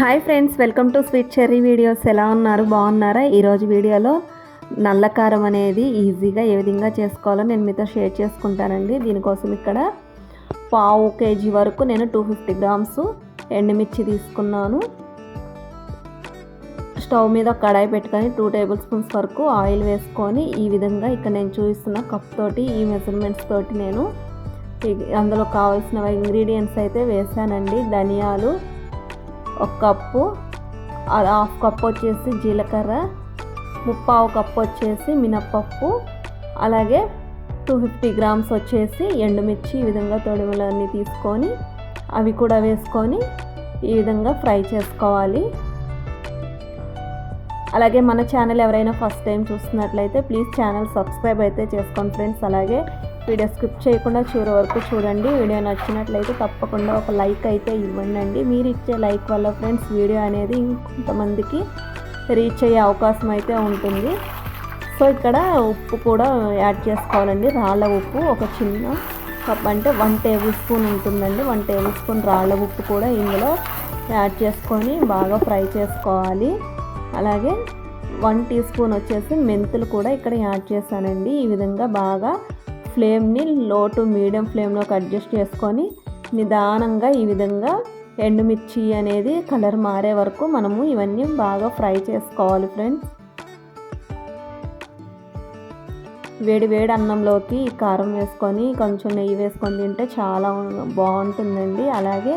Hi friends welcome to sweet cherry videos. ఎలా ఉన్నారు? బాగున్నారా? ఈరోజు వీడియోలో నల్ల కారం అనేది ఈజీగా ఏ విధంగా చేసుకోవాలో నేను మీతో షేర్ చేసుకుంటానండి. దీనికోసం ఇక్కడ పావు కేజీ వరకు నేను టూ ఫిఫ్టీ గ్రామ్స్ ఎండుమిర్చి తీసుకున్నాను. స్టవ్ మీద కడాయి పెట్టుకొని టూ టేబుల్ స్పూన్స్ వరకు ఆయిల్ వేసుకొని ఈ విధంగా ఇక్కడ నేను చూపిస్తున్న కప్ తోటి ఈ మెజర్మెంట్స్ తోటి నేను అందులో కావాల్సిన ఇంగ్రీడియంట్స్ అయితే వేసానండి. ధనియాలు ఒక కప్పు హాఫ్ కప్ వచ్చేసి జీలకర్ర ముప్పావు కప్పు వచ్చేసి మినప్పప్పు అలాగే టూ ఫిఫ్టీ గ్రామ్స్ వచ్చేసి ఎండుమిర్చి ఈ విధంగా తొడిమలన్నీ తీసుకొని అవి కూడా వేసుకొని ఈ విధంగా ఫ్రై చేసుకోవాలి. అలాగే మన ఛానల్ ఎవరైనా ఫస్ట్ టైం చూస్తున్నట్లయితే ప్లీజ్ ఛానల్ సబ్స్క్రైబ్ అయితే చేసుకోండి ఫ్రెండ్స్. అలాగే వీడియో స్కిప్ చేయకుండా చివరి వరకు చూడండి. వీడియో నచ్చినట్లయితే తప్పకుండా ఒక లైక్ అయితే ఇవ్వండి. మీరు ఇచ్చే లైక్ వల్ల ఫ్రెండ్స్ వీడియో అనేది ఇంకొంతమందికి రీచ్ అయ్యే అవకాశం అయితే ఉంటుంది. సో ఇక్కడ ఉప్పు కూడా యాడ్ చేసుకోవాలండి. రాళ్ళ ఉప్పు ఒక చిన్న కప్ అంటే వన్ టేబుల్ స్పూన్ ఉంటుందండి. వన్ టేబుల్ స్పూన్ రాళ్ళ ఉప్పు కూడా ఇందులో యాడ్ చేసుకొని బాగా ఫ్రై చేసుకోవాలి. అలాగే వన్ టీ స్పూన్ వచ్చేసి మెంతులు కూడా ఇక్కడ యాడ్ చేశానండి. ఈ విధంగా బాగా ఫ్లేమ్ని లో టు మీడియం ఫ్లేమ్లోకి అడ్జస్ట్ చేసుకొని నిదానంగా ఈ విధంగా ఎండుమిర్చి అనేది కలర్ మారే వరకు మనము ఇవన్నీ బాగా ఫ్రై చేసుకోవాలి ఫ్రెండ్స్. వేడి వేడి అన్నంలోకి కారం వేసుకొని కొంచెం నెయ్యి వేసుకొని తింటే చాలా బాగుంటుందండి. అలాగే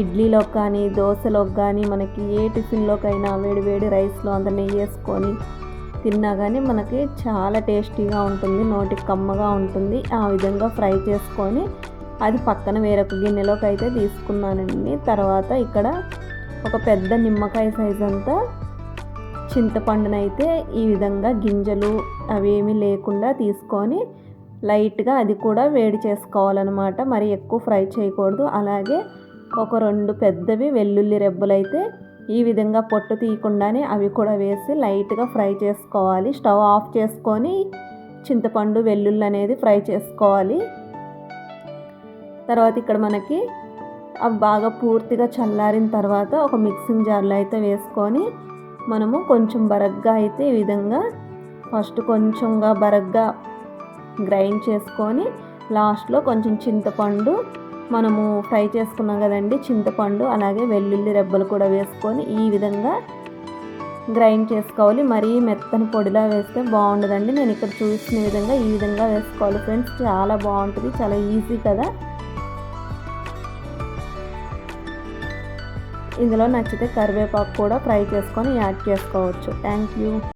ఇడ్లీలోకి కానీ దోశలోకి కానీ మనకి ఏ టిఫిన్లోకైనా వేడి వేడి రైస్లో అంత నెయ్యి వేసుకొని తిన్నా కానీ మనకి చాలా టేస్టీగా ఉంటుంది నోటికి కమ్మగా ఉంటుంది. ఆ విధంగా ఫ్రై చేసుకొని అది పక్కన వేరొక గిన్నెలోకి అయితే తీసుకున్నానండి. తర్వాత ఇక్కడ ఒక పెద్ద నిమ్మకాయ సైజ్ అంతా చింతపండునైతే ఈ విధంగా గింజలు అవేమీ లేకుండా తీసుకొని లైట్గా అది కూడా వేడి చేసుకోవాలన్నమాట. మరి ఎక్కువ ఫ్రై చేయకూడదు. అలాగే ఒక రెండు పెద్దవి వెల్లుల్లి రెబ్బలు అయితే ఈ విధంగా పొట్టు తీయకుండానే అవి కూడా వేసి లైట్గా ఫ్రై చేసుకోవాలి. స్టవ్ ఆఫ్ చేసుకొని చింతపండు వెల్లుల్లి అనేది ఫ్రై చేసుకోవాలి. తర్వాత ఇక్కడ మనకి అవి బాగా పూర్తిగా చల్లారిన తర్వాత ఒక మిక్సింగ్ జార్లో అయితే వేసుకొని మనము కొంచెం బరగ్గా అయితే ఈ విధంగా ఫస్ట్ కొంచెంగా బరగ్గా గ్రైండ్ చేసుకొని లాస్ట్లో కొంచెం చింతపండు మనము ఫ్రై చేసుకున్నాం కదండి చింతపండు అలాగే వెల్లుల్లి రెబ్బలు కూడా వేసుకొని ఈ విధంగా గ్రైండ్ చేసుకోవాలి. మరీ మెత్తని పొడిలా వేస్తే బాగుండదండి. నేను ఇక్కడ చూసిన విధంగా ఈ విధంగా వేసుకోవాలి ఫ్రెండ్స్. చాలా బాగుంటుంది చాలా ఈజీ కదా. ఇందులో నచ్చితే కరివేపాకు కూడా ఫ్రై చేసుకొని యాడ్ చేసుకోవచ్చు. Thank you.